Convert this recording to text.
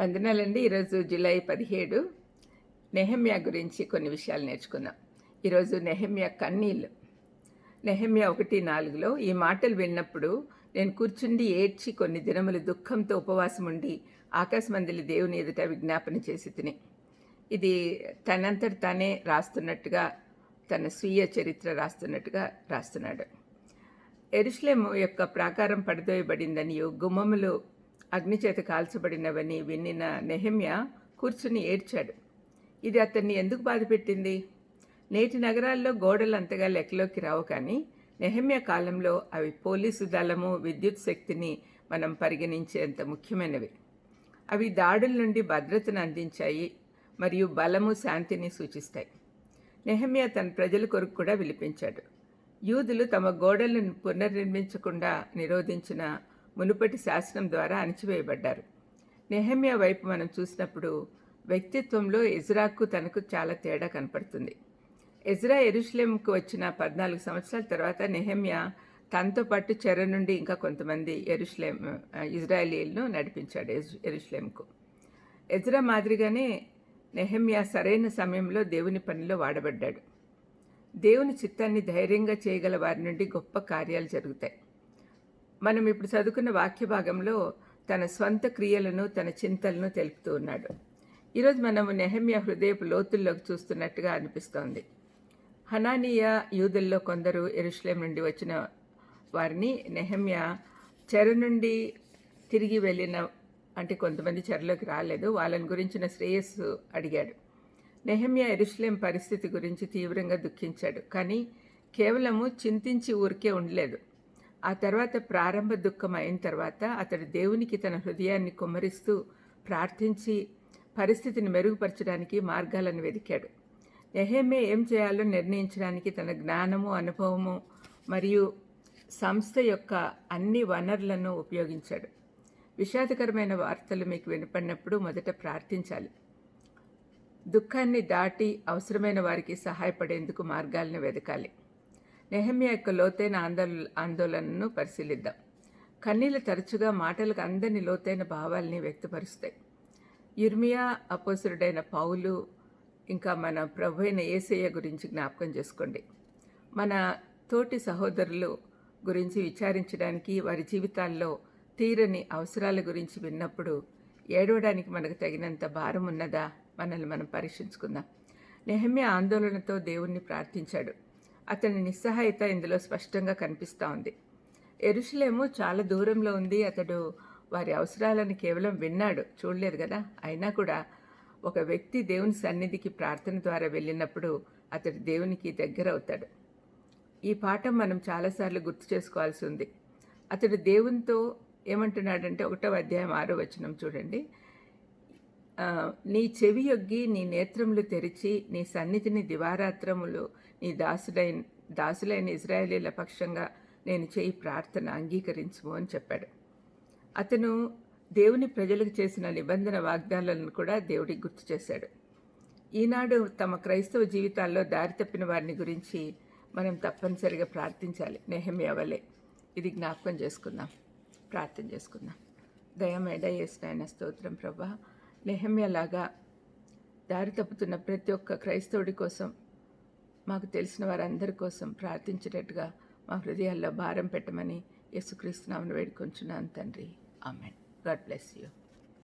వందనాలండి. ఈరోజు జూలై పదిహేడు. నెహమ్యా గురించి కొన్ని విషయాలు నేర్చుకుందాం. ఈరోజు నెహమ్యా కన్నీళ్ళు. నెహమ్యా ఒకటి నాలుగులో ఈ మాటలు విన్నప్పుడు నేను కూర్చుండి ఏడ్చి కొన్ని దినములు దుఃఖంతో ఉపవాసం ఉండి ఆకాశమందిలి దేవుని ఎదుట విజ్ఞాపన చేసి తిని. ఇది తనంతట తానే రాస్తున్నట్టుగా తన స్వీయ చరిత్ర రాస్తున్నట్టుగా రాస్తున్నాడు. ఎరుస్లేము యొక్క ప్రాకారం పడదోయబడిందని గుమ్మములు అగ్నిచేత కాల్చబడినవని విన్నిన నెహమ్య కూర్చుని ఏడ్చాడు. ఇది అతన్ని ఎందుకు బాధపెట్టింది నేటి నగరాల్లో గోడలు అంతగా లెక్కలోకి రావు కానీ నెహమ్య కాలంలో అవి పోలీసు దళము విద్యుత్ శక్తిని మనం పరిగణించేంత ముఖ్యమైనవి. అవి దాడుల నుండి భద్రతను అందించాయి మరియు బలము శాంతిని సూచిస్తాయి. నెహమ్య తన ప్రజల కొరకు కూడా విలిపించాడు. యూదులు తమ గోడలను పునర్నిర్మించకుండా నిరోధించిన మునుపటి శాసనం ద్వారా అణచివేయబడ్డారు. నెహమ్య వైపు మనం చూసినప్పుడు వ్యక్తిత్వంలో ఎజ్రాకు తనకు చాలా తేడా కనపడుతుంది. ఎజ్రా ఎరుషులేంకు వచ్చిన పద్నాలుగు సంవత్సరాల తర్వాత నెహమ్య తనతో పాటు చెర నుండి ఇంకా కొంతమంది ఎరుషులేం ఇజ్రాయేలీలను నడిపించాడు ఎరుషులేంకు ఎజ్రా మాదిరిగానే నెహమ్య సరైన సమయంలో దేవుని పనిలో వాడబడ్డాడు. దేవుని చిత్తాన్ని ధైర్యంగా చేయగల వారి నుండి గొప్ప కార్యాలు జరుగుతాయి. మనం ఇప్పుడు చదువుకున్న వాక్య భాగంలో తన స్వంత క్రియలను తన చింతలను తెలుపుతూ ఉన్నాడు. ఈరోజు మనము నెహమ్య హృదయపు లోతుల్లోకి చూస్తున్నట్టుగా అనిపిస్తోంది. హనానీయ యూదుల్లో కొందరు ఎరుశ్లేం నుండి వచ్చిన వారిని నెహమ్య చెర నుండి తిరిగి వెళ్ళిన అంటే కొంతమంది చెరలోకి రాలేదు వాళ్ళని గురించిన శ్రేయస్సు అడిగాడు. నెహమ్య ఎరుశ్లేం పరిస్థితి గురించి తీవ్రంగా దుఃఖించాడు. కానీ కేవలము చింతించి ఊరికే ఉండలేదు. ఆ తర్వాత ప్రారంభ దుఃఖం అయిన తర్వాత అతడు దేవునికి తన హృదయాన్ని కుమ్మరిస్తూ ప్రార్థించి పరిస్థితిని మెరుగుపరచడానికి మార్గాలను వెతికాడు. నెహేమే ఏం చేయాలో నిర్ణయించడానికి తన జ్ఞానము అనుభవము మరియు సంస్థ యొక్క అన్ని వనరులను ఉపయోగించాడు. విషాదకరమైన వార్తలు మీకు వినపడినప్పుడు మొదట ప్రార్థించాలి. దుఃఖాన్ని దాటి అవసరమైన వారికి సహాయపడేందుకు మార్గాలను వెతకాలి. నెహమ్య యొక్క లోతైన ఆందోళన ఆందోళనను పరిశీలిద్దాం. కన్నీళ్ళు తరచుగా మాటలకు అందని లోతైన భావాల్ని వ్యక్తపరుస్తాయి. యుర్మియా అపోసురుడైన పౌలు ఇంకా మన ప్రభు అయిన ఏసయ్య గురించి జ్ఞాపకం చేసుకోండి. మన తోటి సహోదరులు గురించి విచారించడానికి వారి జీవితాల్లో తీరని అవసరాల గురించి విన్నప్పుడు ఏడవడానికి మనకు తగినంత భారం ఉన్నదా? మనల్ని మనం పరీక్షించుకుందాం. నెహమ్య ఆందోళనతో దేవుణ్ణి ప్రార్థించాడు. అతని నిస్సహాయత ఇందులో స్పష్టంగా కనిపిస్తూ ఉంది. ఎరుషులేము చాలా దూరంలో ఉంది. అతడు వారి అవసరాలను కేవలం విన్నాడు. చూడలేదు కదా? అయినా కూడా ఒక వ్యక్తి దేవుని సన్నిధికి ప్రార్థన ద్వారా వెళ్ళినప్పుడు అతడు దేవునికి దగ్గర అవుతాడు. ఈ పాఠం మనం చాలాసార్లు గుర్తు చేసుకోవాల్సి ఉంది. అతడు దేవునితో ఏమంటున్నాడంటే ఒకటో అధ్యాయం ఆరో వచనం చూడండి. నీ చెవి యొగ్గి నీ నేత్రములు తెరిచి నీ సన్నిధిని దివారాత్రములు నీ దాసులైన దాసులైన ఇజ్రాయేలీల పక్షంగా నేను చేయి ప్రార్థన అంగీకరించుము అని చెప్పాడు. అతను దేవుని ప్రజలకు చేసిన నిబంధన వాగ్దానాలను కూడా దేవుడికి గుర్తు చేశాడు. ఈనాడు తమ క్రైస్తవ జీవితాల్లో దారి తప్పిన వారిని గురించి మనం తప్పనిసరిగా ప్రార్థించాలి. నెహమ్య వలె. ఇది జ్ఞాపకం చేసుకుందాం. ప్రార్థన చేసుకుందాం. దయమేడ చేసిన స్తోత్రం ప్రభా. నెహమ్యలాగా దారి తప్పుతున్న ప్రతి ఒక్క క్రైస్తవుడి కోసం మాకు తెలిసిన వారందరి కోసం ప్రార్థించేటట్టుగా మా హృదయాల్లో భారం పెట్టమని యేసుక్రీస్తునామను వేడుకొంచున్నాను తండ్రి. ఆమెన్. God bless you.